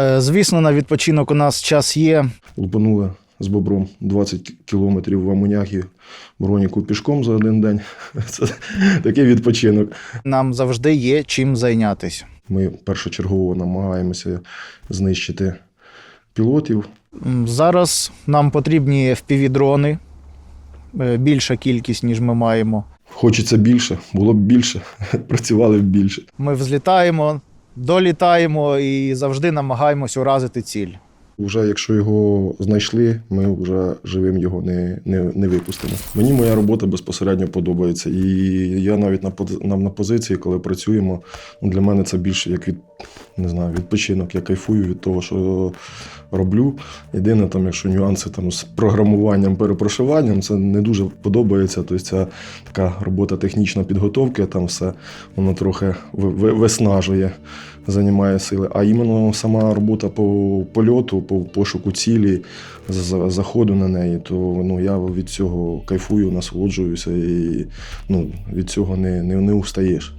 Е, Звісно, на відпочинок у нас час є. Лупанули з бобром 20 кілометрів в Амуняхі, Броніку пішком за один день. Це такий відпочинок. Нам завжди є чим зайнятися. Ми першочергово намагаємося знищити пілотів. Зараз нам потрібні FPV-дрони, е, більша кількість, ніж ми маємо. Хочеться більше, було б більше, працювали б більше. Ми взлітаємо, долітаємо і завжди намагаємось уразити ціль. Вже якщо його знайшли, ми вже живим його не, не, не випустимо. Мені моя робота безпосередньо подобається. І я навіть на, на, на позиції, коли працюємо, ну, для мене це більше як від, не знаю, відпочинок. Я кайфую від того, що роблю. Єдине, там, якщо нюанси там, з програмуванням, перепрошиванням, це не дуже подобається. Тобто ця така робота технічної підготовки, там все воно трохи ви- ви- виснажує займає сили. А іменно сама робота по польоту, по пошуку цілі, за- за- заходу на неї, то ну, я від цього кайфую, насолоджуюся і ну, від цього не, не, не устаєш.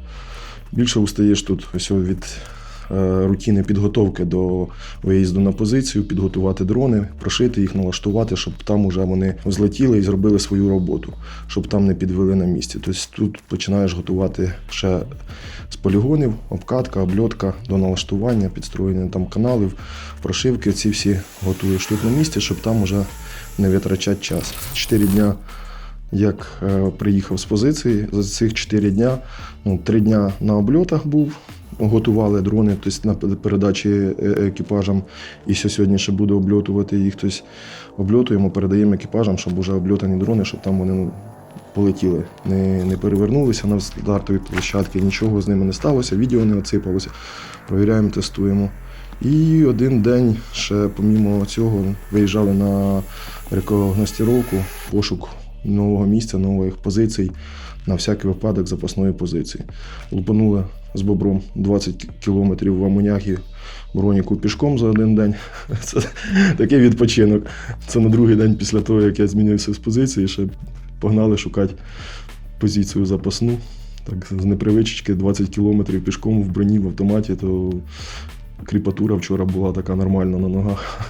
Більше устаєш тут ось від е, рутини підготовки до виїзду на позицію, підготувати дрони, прошити їх, налаштувати, щоб там уже вони взлетіли і зробили свою роботу, щоб там не підвели на місці. Тобто тут починаєш готувати ще з полігонів, обкатка, обльотка до налаштування, підстроєння там каналів, прошивки. Ці всі готуєш тут на місці, щоб там уже не витрачати час. Чотири дня. Як е, приїхав з позиції, за цих 4 дня, ну, 3 дня на обльотах був, готували дрони, тобто на передачі е, екіпажам. І ще сьогодні ще буде обльотувати їх. Тобто обльотуємо, передаємо екіпажам, щоб вже обльотані дрони, щоб там вони ну, полетіли, не, не перевернулися на стартові площадки, нічого з ними не сталося, відео не оципалося. Провіряємо, тестуємо. І один день ще, помімо цього, виїжджали на рекогностіровку, пошук нового місця, нових позицій на всякий випадок запасної позиції. Лупанули з бобром 20 кілометрів в Амуняхі, Броніку пішком за один день. Це такий відпочинок. Це на другий день після того, як я змінився з позиції, ще погнали шукати позицію запасну. Так, з непривички 20 кілометрів пішком в броні в автоматі, то кріпатура вчора була така нормальна на ногах.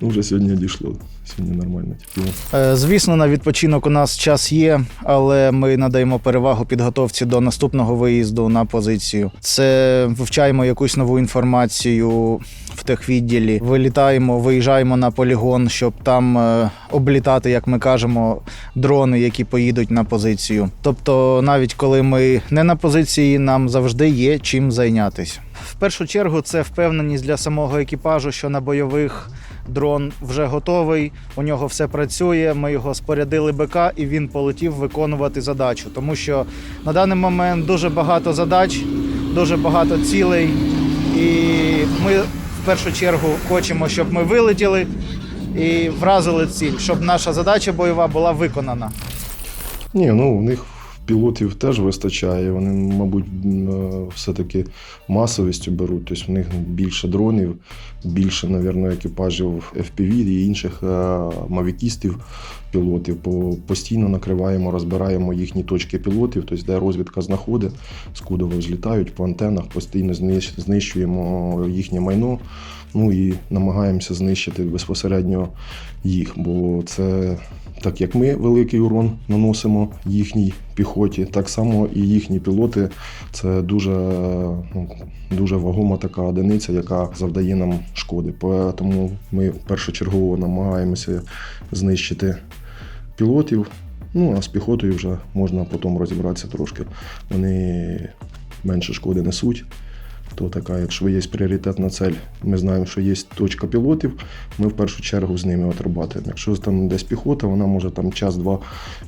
Ну, вже сьогодні дійшло. Сьогодні нормально. Типу. Е, Звісно, на відпочинок у нас час є, але ми надаємо перевагу підготовці до наступного виїзду на позицію. Це вивчаємо якусь нову інформацію в техвідділі, вилітаємо, виїжджаємо на полігон, щоб там е, облітати, як ми кажемо, дрони, які поїдуть на позицію. Тобто, навіть коли ми не на позиції, нам завжди є чим зайнятися. В першу чергу це впевненість для самого екіпажу, що на бойових дрон вже готовий, у нього все працює. Ми його спорядили БК і він полетів виконувати задачу. Тому що на даний момент дуже багато задач, дуже багато цілей, і ми в першу чергу хочемо, щоб ми вилетіли і вразили ціль, щоб наша задача бойова була виконана. Ні, ну в них пілотів теж вистачає. Вони, мабуть, е, все-таки масовістю беруть. Тобто в них більше дронів, більше, мабуть, екіпажів FPV і інших е, мавікістів пілотів. По- Постійно накриваємо, розбираємо їхні точки пілотів, тобто де розвідка знаходить, скудово злітають по антенах, постійно знищуємо їхнє майно. Ну і намагаємося знищити безпосередньо їх, бо це так як ми великий урон наносимо їхній піхоті, так само і їхні пілоти це дуже, ну, дуже вагома така одиниця, яка завдає нам шкоди. Тому ми першочергово намагаємося знищити пілотів. Ну а з піхотою вже можна потім розібратися трошки. Вони менше шкоди несуть. То така, якщо є пріоритетна цель, ми знаємо, що є точка пілотів, ми в першу чергу з ними отрабатуємо. Якщо там десь піхота, вона може там час-два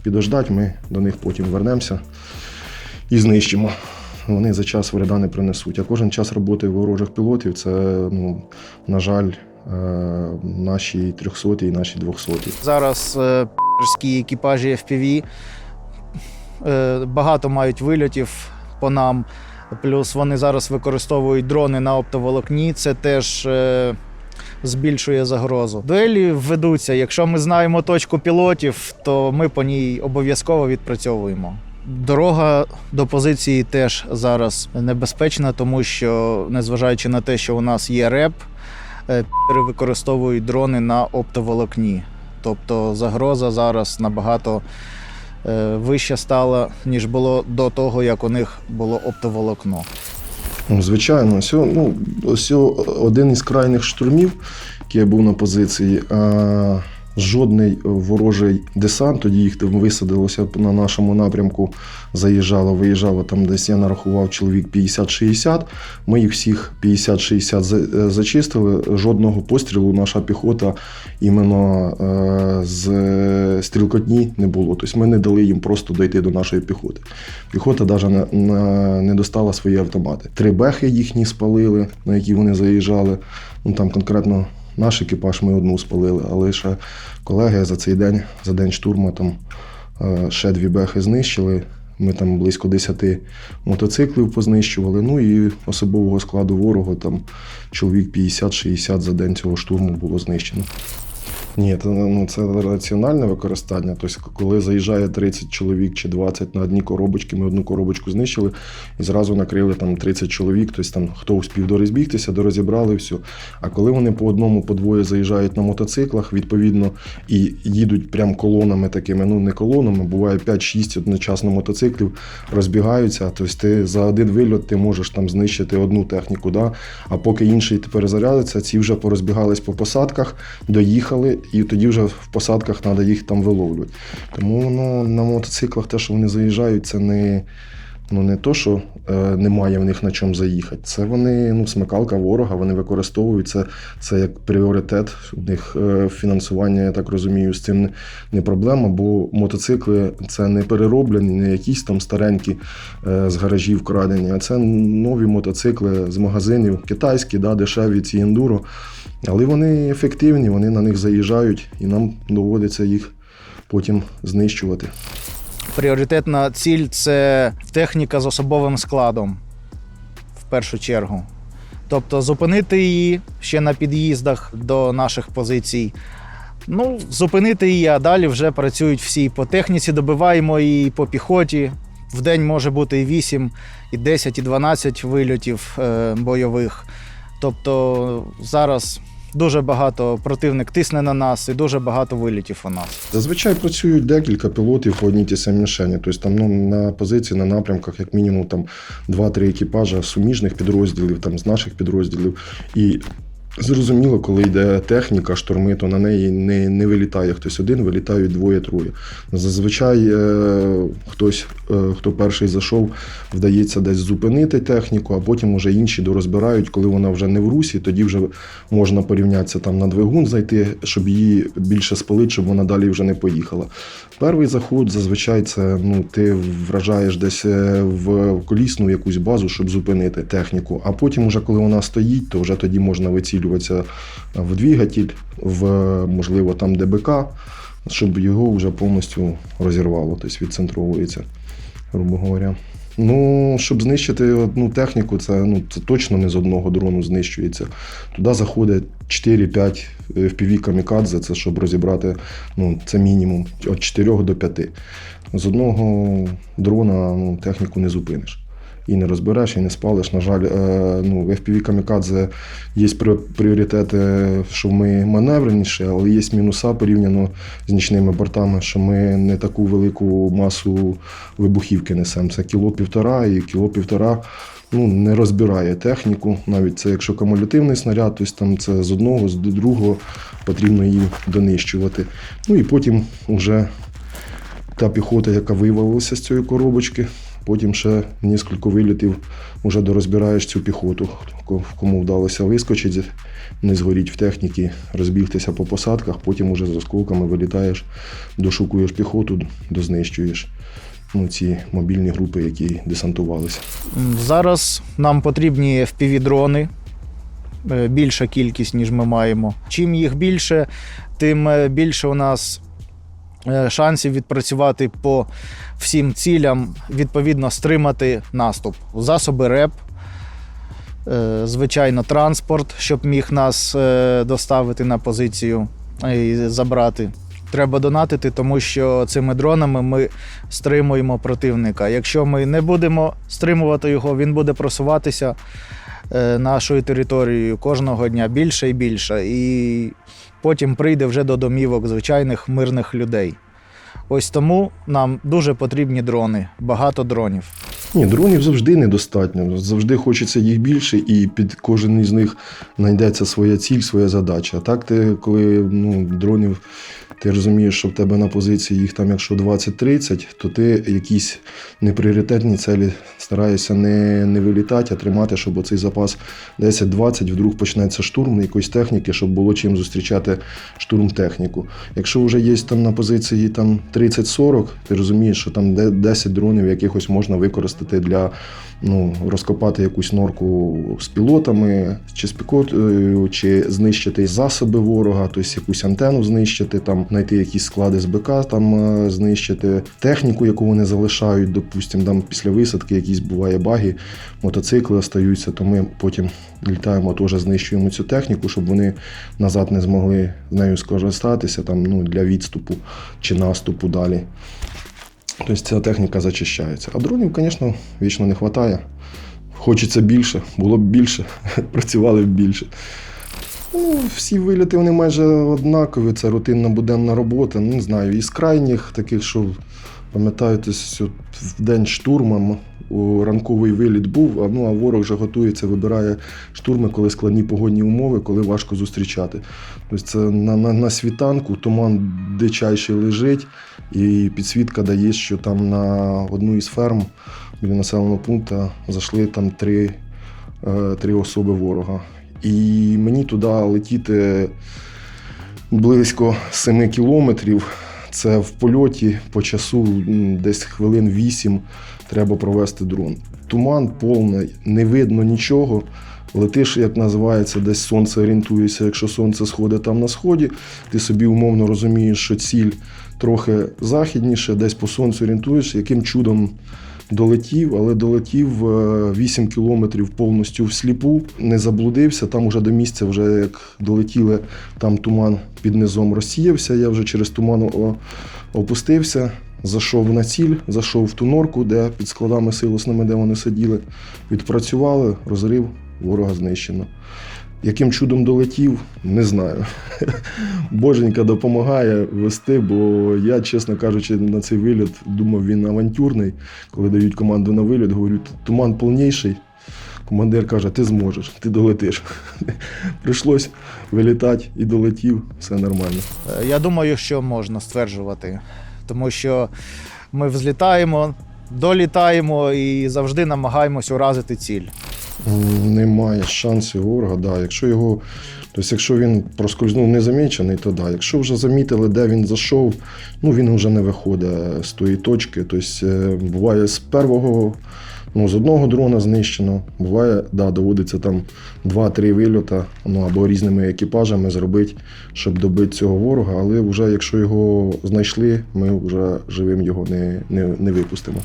підождати, ми до них потім вернемося і знищимо. Вони за час вреда не принесуть. А кожен час роботи ворожих пілотів це, ну, на жаль, е, наші 300 і наші 200. Зараз е, екіпажі FPV е, багато мають вильотів по нам. Плюс вони зараз використовують дрони на оптоволокні. Це теж е, збільшує загрозу. Дуелі ведуться. Якщо ми знаємо точку пілотів, то ми по ній обов'язково відпрацьовуємо. Дорога до позиції теж зараз небезпечна, тому що, незважаючи на те, що у нас є реп, е, використовують дрони на оптоволокні. Тобто загроза зараз набагато е, вища стала, ніж було до того, як у них було оптоволокно. Ну, Звичайно, ось, ну, ось один із крайніх штурмів, який я був на позиції, а, жодний ворожий десант, тоді їх там висадилося на нашому напрямку, заїжджало, виїжджало там десь я нарахував чоловік 50-60. Ми їх всіх 50-60 е, зачистили. Жодного пострілу наша піхота іменно е, з стрілкотні не було. Тобто ми не дали їм просто дойти до нашої піхоти. Піхота навіть не достала свої автомати. Три бехи їхні спалили, на які вони заїжджали. Ну там конкретно наш екіпаж ми одну спалили, але ще колеги за цей день, за день штурму, там е, ще дві бехи знищили. Ми там близько 10 мотоциклів познищували. Ну і особового складу ворога там чоловік 50-60 за день цього штурму було знищено. Ні, це, ну, це раціональне використання. Тобто, коли заїжджає 30 чоловік чи 20 на одні коробочки, ми одну коробочку знищили і зразу накрили там 30 чоловік, тобто там хто успів дорозбігтися, дорозібрали все. А коли вони по одному, по двоє заїжджають на мотоциклах, відповідно, і їдуть прям колонами такими, ну не колонами, буває 5-6 одночасно мотоциклів, розбігаються. Тобто ти за один вильот ти можеш там знищити одну техніку. Да? А поки інший перезарядиться, ці вже порозбігались по посадках, доїхали, і тоді вже в посадках треба їх там виловлювати. Тому ну, на мотоциклах те, що вони заїжджають, це не. Ну, не то, що е, немає в них на чому заїхати. Це вони, ну, смикалка ворога, вони використовують це, це як пріоритет. У них е, фінансування, я так розумію, з цим не, проблема, бо мотоцикли це не перероблені, не якісь там старенькі е, з гаражів крадені, а це нові мотоцикли з магазинів, китайські, да, дешеві ці ендуро. Але вони ефективні, вони на них заїжджають, і нам доводиться їх потім знищувати. Пріоритетна ціль це техніка з особовим складом в першу чергу. Тобто зупинити її ще на під'їздах до наших позицій. Ну, зупинити її, а далі вже працюють всі. По техніці добиваємо і по піхоті. В день може бути і 8, і 10, і 12 вильотів е, бойових. Тобто зараз дуже багато противник тисне на нас і дуже багато вилітів у нас. Зазвичай працюють декілька пілотів по одній ті самі мішені. Тобто там ну, на позиції, на напрямках, як мінімум, там 2-3 екіпажа суміжних підрозділів, там з наших підрозділів. І зрозуміло, коли йде техніка, шторми, то на неї не, не вилітає хтось один, вилітають двоє-троє. Зазвичай е, хтось, е, хто перший зайшов, вдається десь зупинити техніку, а потім уже інші дорозбирають, коли вона вже не в русі, тоді вже можна порівнятися там на двигун зайти, щоб її більше спалити, щоб вона далі вже не поїхала. Перший заход зазвичай це ну, ти вражаєш десь е, в колісну якусь базу, щоб зупинити техніку. А потім, уже коли вона стоїть, то вже тоді можна вицілюватися в двигатель, в можливо там ДБК, щоб його вже повністю розірвало, тобто відцентровується, грубо говоря. Ну, щоб знищити одну техніку, це, ну, це точно не з одного дрону знищується. Туди заходить 4-5 FPV камікадзе, це щоб розібрати, ну, це мінімум від 4 до 5. З одного дрона ну, техніку не зупиниш. І не розбереш, і не спалиш. На жаль, е, ну, в FPV камікадзе є пріоритети, що ми маневреніші, але є мінуса порівняно з нічними бортами, що ми не таку велику масу вибухівки несемо. Це кіло півтора і кіло півтора ну, не розбирає техніку. Навіть це якщо кумулятивний снаряд, тобто там це з одного, з другого потрібно її донищувати. Ну і потім вже та піхота, яка вивалилася з цієї коробочки, потім ще кілька вилітів вже дорозбираєш цю піхоту, кому вдалося вискочити, не згоріть в техніці, розбігтися по посадках, потім уже з осколками вилітаєш, дошукуєш піхоту, дознищуєш ну, ці мобільні групи, які десантувалися. Зараз нам потрібні FPV-дрони, е, більша кількість, ніж ми маємо. Чим їх більше, тим е, більше у нас шансів відпрацювати по всім цілям, відповідно, стримати наступ. Засоби РЕП, е, звичайно, транспорт, щоб міг нас е, доставити на позицію і забрати. Треба донатити, тому що цими дронами ми стримуємо противника. Якщо ми не будемо стримувати його, він буде просуватися е, нашою територією кожного дня більше і більше. І потім прийде вже до домівок звичайних мирних людей. Ось тому нам дуже потрібні дрони, багато дронів. Ні, дронів завжди недостатньо. Завжди хочеться їх більше, і під кожен із них знайдеться своя ціль, своя задача. А так ти, коли ну, дронів, ти розумієш, що в тебе на позиції їх там, якщо 20-30, то ти якісь непріоритетні цілі стараєшся не, не вилітати, а тримати, щоб оцей запас 10-20, вдруг почнеться штурм якоїсь техніки, щоб було чим зустрічати штурм техніку. Якщо вже є там на позиції там 30-40, ти розумієш, що там 10 дронів якихось можна використати для ну, розкопати якусь норку з пілотами, чи з пікотою, чи знищити засоби ворога, тобто якусь антенну знищити, там знайти якісь склади з БК, там е, знищити техніку, яку вони залишають, допустимо, там після висадки якісь буває баги, мотоцикли остаються, то ми потім літаємо, теж знищуємо цю техніку, щоб вони назад не змогли з нею скористатися там, ну, для відступу чи наступу далі. Тобто ця техніка зачищається. А дронів, звісно, вічно не вистачає. Хочеться більше, було б більше, працювали б більше. Ну, всі виліти вони майже однакові. Це рутинна буденна робота. Ну, не знаю, із крайніх таких, що от в день штурмом у ранковий виліт був, а, ну, а ворог вже готується, вибирає штурми, коли складні погодні умови, коли важко зустрічати. Тобто це на, на, на світанку туман дичайший лежить, і підсвітка дає, що там на одну із ферм біля населеного пункту зайшли там три, е, три особи ворога. І мені туди летіти близько 7 кілометрів. Це в польоті по часу десь хвилин 8 треба провести дрон. Туман повний, не видно нічого. Летиш, як називається, десь сонце орієнтується. Якщо сонце сходить там на сході, ти собі умовно розумієш, що ціль трохи західніше, десь по сонцю орієнтуєшся, яким чудом долетів, але долетів е, 8 кілометрів повністю всліпу, не заблудився. Там уже до місця, вже як долетіли, там туман під низом розсіявся. Я вже через туман опустився. Зайшов на ціль, зайшов в ту норку, де під складами силосними, де вони сиділи, відпрацювали, розрив, ворога знищено. Яким чудом долетів, не знаю. Боженька допомагає вести, бо я, чесно кажучи, на цей виліт думав, він авантюрний. Коли дають команду на виліт, говорю, туман повніший. Командир каже, ти зможеш, ти долетиш. Прийшлось вилітати і долетів, все нормально. Е, Я думаю, що можна стверджувати, тому що ми взлітаємо, долітаємо і завжди намагаємось уразити ціль. Немає шансів ворога. Да. Якщо його, тобто, якщо він проскользнув незамічений, то да. Якщо вже замітили, де він зайшов, ну він вже не виходить з тої точки. Тобто, е, буває з першого, ну, з одного дрона знищено, буває, да, доводиться там 2-3 вильота, ну або різними екіпажами зробити, щоб добити цього ворога. Але вже якщо його знайшли, ми вже живим його не, не, не випустимо.